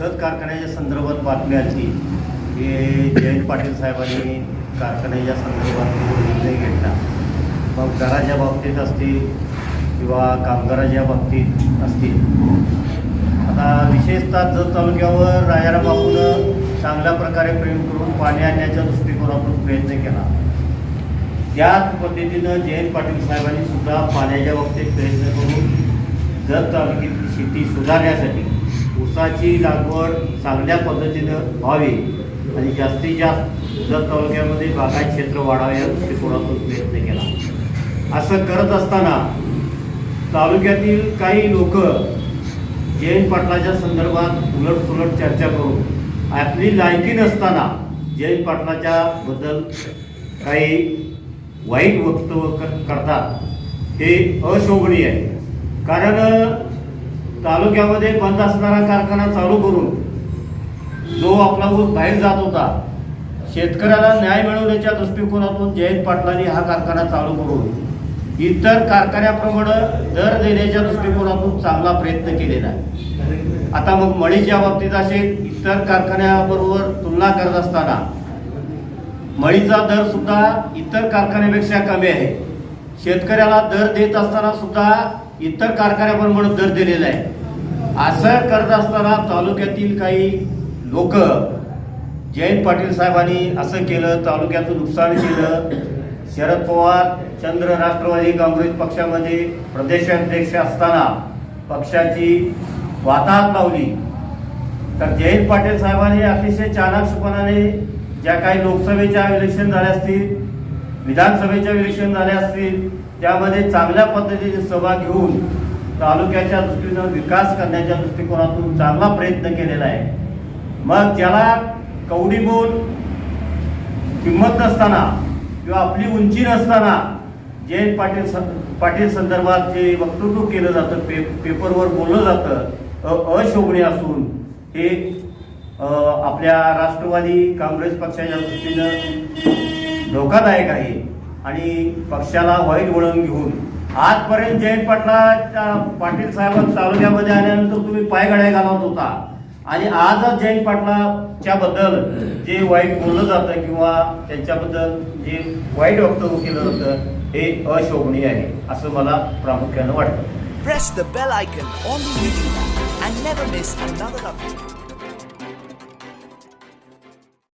खत कारखान्याच्या संदर्भात बातमी आली. जयंत पाटील साहेबांनी कारखान्याच्या संदर्भात निर्णय घेतला. मग घराच्या बाबतीत असतील किंवा कामगाराच्या बाबतीत असतील. आता विशेषतः जत तालुक्यावर राजाराम बापूनं चांगल्या प्रकारे प्रेम करून पाणी आणण्याच्या दृष्टिकोनातून प्रयत्न केला. त्याच पद्धतीनं जयंत पाटील साहेबांनी सुद्धा पाण्याच्या बाबतीत प्रयत्न करून जत तालुक्यातील शेती सुधारण्यासाठी ऊसाची लागवड चांगल्या पद्धतीनं व्हावी आणि जास्तीत जास्त जत तालुक्यामध्ये बागायत क्षेत्र वाढावे या दृष्टिकोनातून प्रयत्न केला. असं करत असताना तालुक्यातील काही लोक जयंत पाटलाच्या संदर्भात उलटसुलट चर्चा करून आपली लायकी नसताना जयंत पाटलाच्या बद्दल काही वाईट वक्तव्य करतात हे अशोभनीय आहे. कारण तालुक्यामध्ये बंद असणारा कारखाना चालू करून जो आपला ऊस बाहेर जात होता शेतकऱ्याला न्याय मिळवण्याच्या दृष्टिकोनातून जयंत पाटलांनी हा कारखाना चालू करून इतर कारखान्याप्रमाणे दर देण्याच्या दृष्टिकोनातून चांगला प्रयत्न केलेला आहे. आता मग मळीच्या बाबतीत असेल इतर कारखान्याबरोबर तुलना करत असताना मळीचा दर सुद्धा इतर कारखान्यापेक्षा कमी आहे. शेतकऱ्याला दर देत असताना सुद्धा इतर कारखान्याप्रमाणे दर दिलेला आहे. असं करत असताना तालुक्यातील काही लोक जयंत पाटील साहेबांनी असं केलं तालुक्याचं नुकसान केलं. शरद पवार चंद्र राष्ट्रवादी काँग्रेस पक्षामध्ये प्रदेशाध्यक्ष असताना पक्षाची वाताहत लावली. तर जयंत पाटील साहेबांनी अतिशय चाणाक्षपणाने ज्या काही लोकसभेच्या इलेक्शन झाल्या असतील विधानसभेच्या इलेक्शन झाल्या असतील त्यामध्ये चांगल्या पद्धतीने सभा घेऊन तालुक्याच्या दृष्टीनं विकास करण्याच्या दृष्टिकोनातून चांगला प्रयत्न केलेला आहे. मग त्याला कवडी बोल किंमत नसताना किंवा आपली उंची नसताना जयंत पाटील स- पाटील संदर्भात जे वक्तृत्व केलं जातं पे पेपरवर बोललं जातं अ- असून हे आपल्या राष्ट्रवादी काँग्रेस पक्षाच्या दृष्टीनं धोकादायक आहे. आणि पक्षाला वाईट वळण घेऊन. आजपर्यंत जयंत पाटलाच्या पाटील साहेब तालुक्यामध्ये आल्यानंतर तुम्ही पायगड्या घालत होता. आणि आजच जयंत पाटलाच्या बद्दल जे वाईट बोललं जातं किंवा त्यांच्याबद्दल जे वाईट वक्तव्य केलं जातं हे अशोभनीय आहे असं मला प्रामुख्यानं वाटतं. Press the bell icon on the YouTube and never miss another update.